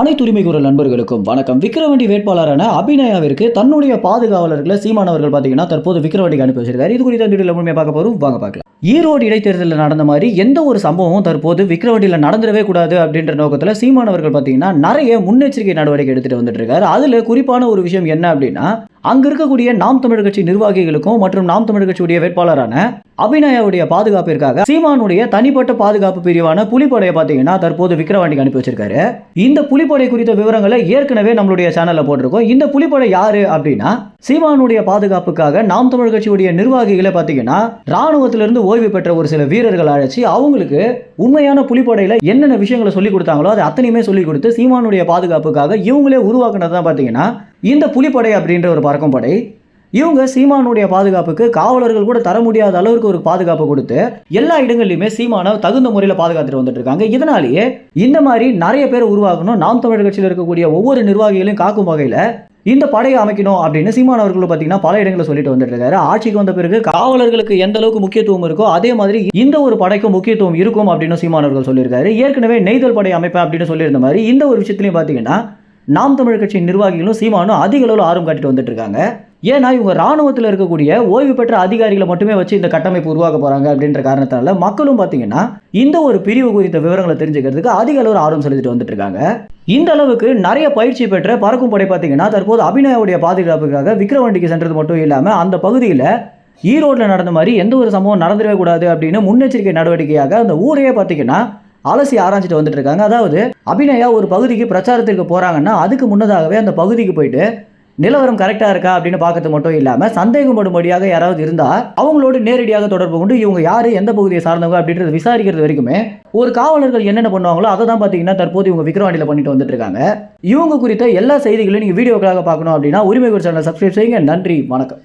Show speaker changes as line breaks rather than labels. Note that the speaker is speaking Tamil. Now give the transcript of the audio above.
அனைத்து உரிமை குரல் நண்பர்களுக்கும் வணக்கம். விக்கிரவாண்டி வேட்பாளரான அபிநயாவிற்கு தன்னுடைய பாதுகாவலர்களை சீமானவர்கள் பார்த்தீங்கன்னா தற்போது விக்கிரவாண்டிக்கு அனுப்பி வச்சிருக்காரு. இது குறித்த வீடியோவில் முழுமையாக பார்க்க போகிறோம் வாங்க பார்க்கலாம். ஈரோடு இடைத்தேர்தலில் நடந்த மாதிரி எந்த ஒரு சம்பவமும் தற்போது விக்கிரவாண்டியில் நடந்துடவே கூடாது அப்படின்ற நோக்கத்தில் சீமானவர்கள் பார்த்தீங்கன்னா நிறைய முன்னெச்சரிக்கை நடவடிக்கை எடுத்துகிட்டு வந்துட்டு இருக்காரு. அதில் குறிப்பான ஒரு விஷயம் என்ன அப்படின்னா அங்க இருக்கக்கூடிய நாம் தமிழர் கட்சி நிர்வாகிகளுக்கும் மற்றும் நாம் தமிழர் கட்சியுடைய வேட்பாளரான அபிநயாவுடைய பாதுகாப்பிற்காக சீமானுடைய தனிப்பட்ட பாதுகாப்பு பிரிவான புலிப்படையை பார்த்தீங்கன்னா தற்போது விக்ரவாண்டிக்கு அனுப்பி வச்சிருக்காரு. இந்த புலிப்படை குறித்த விவரங்களை ஏற்கனவே நம்மளுடைய சேனல்ல போட்டிருக்கோம். இந்த புலிப்படை யாரு அப்படின்னா சீமானுடைய பாதுகாப்புக்காக நாம் தமிழர் கட்சியுடைய நிர்வாகிகளை பார்த்தீங்கன்னா ராணுவத்திலிருந்து ஓய்வு பெற்ற ஒரு சில வீரர்கள் அழைச்சி அவங்களுக்கு உண்மையான புலிப்படையில என்னென்ன விஷயங்களை சொல்லி கொடுத்தாங்களோ அதை அத்தனையுமே சொல்லி கொடுத்து சீமானுடைய பாதுகாப்புக்காக இவங்களே உருவாக்குனது தான் பார்த்தீங்கன்னா இந்த புலிப்படை அப்படின்ற ஒரு பறக்கும் படை இவங்க சீமானுடைய பாதுகாப்புக்கு காவலர்கள் கூட தர முடியாத அளவுக்கு ஒரு பாதுகாப்பு கொடுத்து எல்லா இடங்கள்லையுமே சீமானை தகுந்த முறையில் பாதுகாத்துட்டு வந்துட்டு இருக்காங்க. இதனாலேயே இந்த மாதிரி நிறைய பேர் உருவாகணும். நாம் தமிழர் கட்சியில் இருக்கக்கூடிய ஒவ்வொரு நிர்வாகிகளையும் காக்கும் வகையில் இந்த படையை அமைக்கணும் அப்படின்னு சீமான் அவர்கள் பார்த்தீங்கன்னா பல இடங்களில் சொல்லிட்டு வந்துட்டு இருக்காரு. ஆட்சிக்கு வந்த பிறகு காவலர்களுக்கு எந்த அளவுக்கு முக்கியத்துவம் இருக்கோ அதே மாதிரி இந்த ஒரு படைக்கும் முக்கியத்துவம் இருக்கும் அப்படின்னு சீமான் அவர்கள் சொல்லியிருக்காரு. ஏற்கனவே நெய்தல் படை அமைப்பேன் அப்படின்னு சொல்லியிருந்த மாதிரி இந்த ஒரு விஷயத்துலையும் பார்த்தீங்கன்னா நாம் தமிழர் கட்சியின் நிர்வாகிகளும் சீமானும் அதிக அளவில் ஆர்வம் காட்டிட்டு வந்துட்டு இருக்காங்க ஏன்னா இவங்க ராணுவத்தில் இருக்கக்கூடிய ஓய்வு பெற்ற அதிகாரிகளை மட்டுமே வச்சு இந்த கட்டமைப்பு உருவாக்க போகிறாங்க அப்படின்ற காரணத்தால மக்களும் பார்த்தீங்கன்னா இந்த ஒரு பிரிவு குறித்த விவரங்களை தெரிஞ்சுக்கிறதுக்கு அதிக அளவில் ஆர்வம் செலுத்திட்டு வந்துட்டு இருக்காங்க இந்த அளவுக்கு நிறைய பயிற்சி பெற்ற பறக்கும் படை பார்த்தீங்கன்னா தற்போது அபிநயாவுடைய பாதுகாப்புக்காக விக்ரவண்டிக்கு சென்றது மட்டும் இல்லாமல் அந்த பகுதியில் ஈரோட்டில் நடந்த மாதிரி எந்த ஒரு சம்பவம் நடந்துடவே கூடாது அப்படின்னு முன்னெச்சரிக்கை நடவடிக்கையாக அந்த ஊரையே பார்த்தீங்கன்னா அலசி ஆராய்ச்சிட்டு வந்துட்டு இருக்காங்க. அதாவது அபிநயா ஒரு பகுதிக்கு பிரச்சாரத்திற்கு போறாங்கன்னா அதுக்கு முன்னதாகவே அந்த பகுதிக்கு போயிட்டு நிலவரம் கரெக்டாக இருக்கா அப்படின்னு பார்க்கறது மட்டும் இல்லாமல் சந்தேகப்படும்படியாக யாராவது இருந்தால் அவங்களோடு நேரடியாக தொடர்பு கொண்டு இவங்க யார் எந்த பகுதியை சார்ந்தவங்க அப்படின்றத விசாரிக்கிறது வரைக்குமே ஒரு காவலர்கள் என்னென்ன பண்ணுவாங்களோ அதை தான் பார்த்தீங்கன்னா தற்போது இவங்க விக்ரவாண்டியில் பண்ணிட்டு வந்துட்டு இருக்காங்க. இவங்க குறித்த எல்லா செய்திகளையும் நீங்கள் வீடியோக்களாக பார்க்கணும் அப்படின்னா உரிமை சேனலை சப்ஸ்கிரைப் செய்யுங்க. நன்றி வணக்கம்.